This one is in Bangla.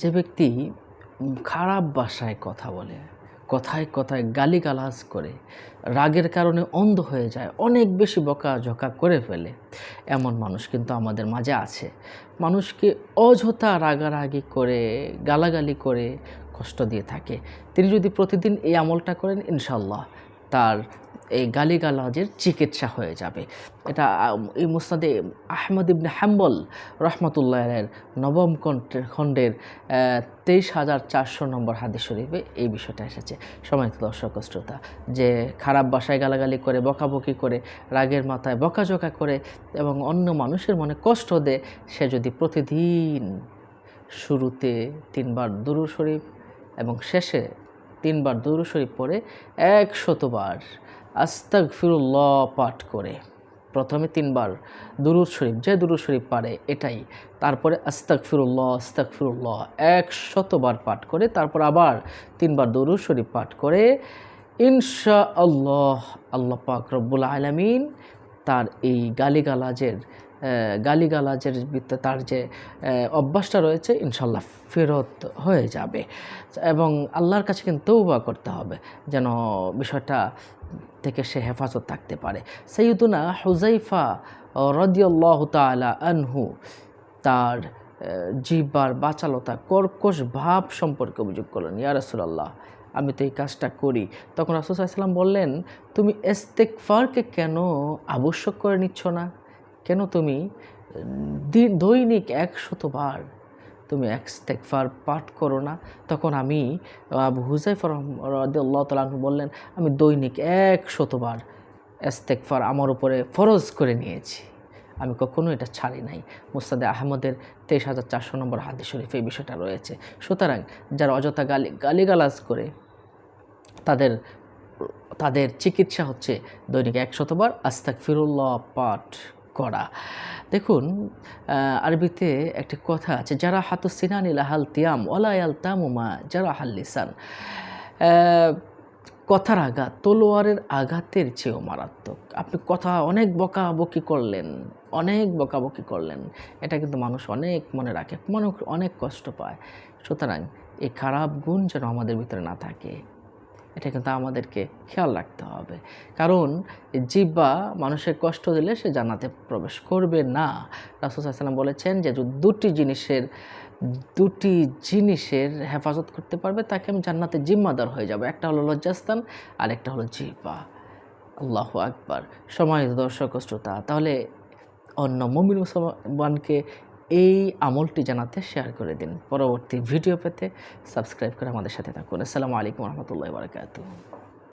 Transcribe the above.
যে ব্যক্তি খারাপ ভাষায় কথা বলে, কথায় কথায় গালিগালাজ করে, রাগের কারণে অন্ধ হয়ে যায়, অনেক বেশি বকাঝকা করে ফেলে, এমন মানুষ কিন্তু আমাদের মাঝে আছে। মানুষকে অযথা রাগারাগি করে, গালাগালি করে কষ্ট দিয়ে থাকে। তিনি যদি প্রতিদিন এই আমলটা করেন ইনশাল্লাহ তার এই গালিগালাজের চিকিৎসা হয়ে যাবে। এটা এই মুস্তাদে আহমদ ইবনে হাম্বল রহমতুল্লাহের নবম খণ্ডের তেইশ হাজার চারশো নম্বর হাদিস শরীফে এই বিষয়টা এসেছে। সময়ত দর্শক শ্রোতা, যে খারাপ বাসায় গালাগালি করে, বকাবকি করে, রাগের মাথায় বকাঝকা করে এবং অন্য মানুষের মনে কষ্ট দেয়, সে যদি প্রতিদিন শুরুতে তিনবার দুরু শরীফ এবং শেষে তিনবার দুরু শরীফ পড়ে এক শতবার আস্তাক ফিরুল্লাহ পাঠ করে। প্রথমে তিনবার দুরুদ শরীফ, যে দুরুদ শরীফ পারে এটাই। তারপরে আস্তাক ফিরুল্লাহ আস্তাক ফিরুল্লাহ এক শতবার পাঠ করে, তারপর আবার তিনবার দুরুদ শরীফ পাঠ করে। ইনশা আল্লাহ আল্লাহ পাক রব্বুল আলমিন তার এই গালিগালাজের গালিগালাজের তার যে অভ্যাসটা রয়েছে ইনশাল্লাহ ফেরত হয়ে যাবে। এবং আল্লাহর কাছে কিন্তু তৌবা করতে হবে, যেন বিষয়টা থেকে সে হেফাজত থাকতে পারে। সৈয়দুনা হুজাইফা রদিয়াল্লাহ তালা আনহু, তার জিব্বার বাচালতা কর্কশ ভাব সম্পর্কে অভিযোগ করলেন, ইয়া রাসূলুল্লাহ, আমি তো এই কাজটা করি। তখন রাসুসাল্লাম বললেন, তুমি এস্তেকফারকে কেন আবশ্যক করে নিচ্ছ না? কেন তুমি দৈনিক একশতবার তুমি এক্সতেকফার পাঠ করো না? তখন আমি আবু হুজাইফর আল্লাহ তালু বললেন, আমি দৈনিক এক শতবার এস্তেকফার আমার উপরে ফরজ করে নিয়েছি। আমি কখনো এটা ছাড়ি নাই। মুস্তাদে আহমদের তেইশ হাজার চারশো নম্বর হাদিস শরীফ এই বিষয়টা রয়েছে। সুতরাং যারা অযথা গালি, গালিগালাজ করে, তাদের তাদের চিকিৎসা হচ্ছে দৈনিক একশতবার আস্তাক ফিরুল্লাহ পাঠ। করা। দেখুন আরবিতে একটি কথা আছে যারা হাতু সিনান ইলাহাল তিয়াম ওলায়াল তামুমা যারা হাল লিসান। কথার আঘাত, তলোয়ারের আঘাতের চেয়েও মারাত্মক। আপনি কথা অনেক বকাবকি করলেন, অনেক বকাবকি করলেন। এটা কিন্তু মানুষ অনেক মনে রাখে মানুষ অনেক কষ্ট পায়। সুতরাং এই খারাপ গুণ যেন আমাদের ভিতরে না থাকে। এটা কিন্তু আমাদেরকে খেয়াল রাখতে হবে। কারণ জিব্বা মানুষের কষ্ট দিলে সে জান্নাতে প্রবেশ করবে না। রাসুসাল্লাম বলেছেন যে দুটি জিনিসের দুটি জিনিসের হেফাজত করতে পারবে, তাকে আমি জান্নাতে জিম্মাদার হয়ে যাব। একটা হলো লজ্জাস্থান আর একটা হলো জিব্বা আল্লাহ আকবার। সময় দর্শক শ্রোতা, তাহলে অন্য মমিন মুসলমানকে এই আমলটি জানাতে শেয়ার করে দিন। পরবর্তী ভিডিও পেতে সাবস্ক্রাইব করে আমাদের সাথে থাকুন। আসসালামু আলাইকুম রহমতুল্লাহ বারকাতুহ।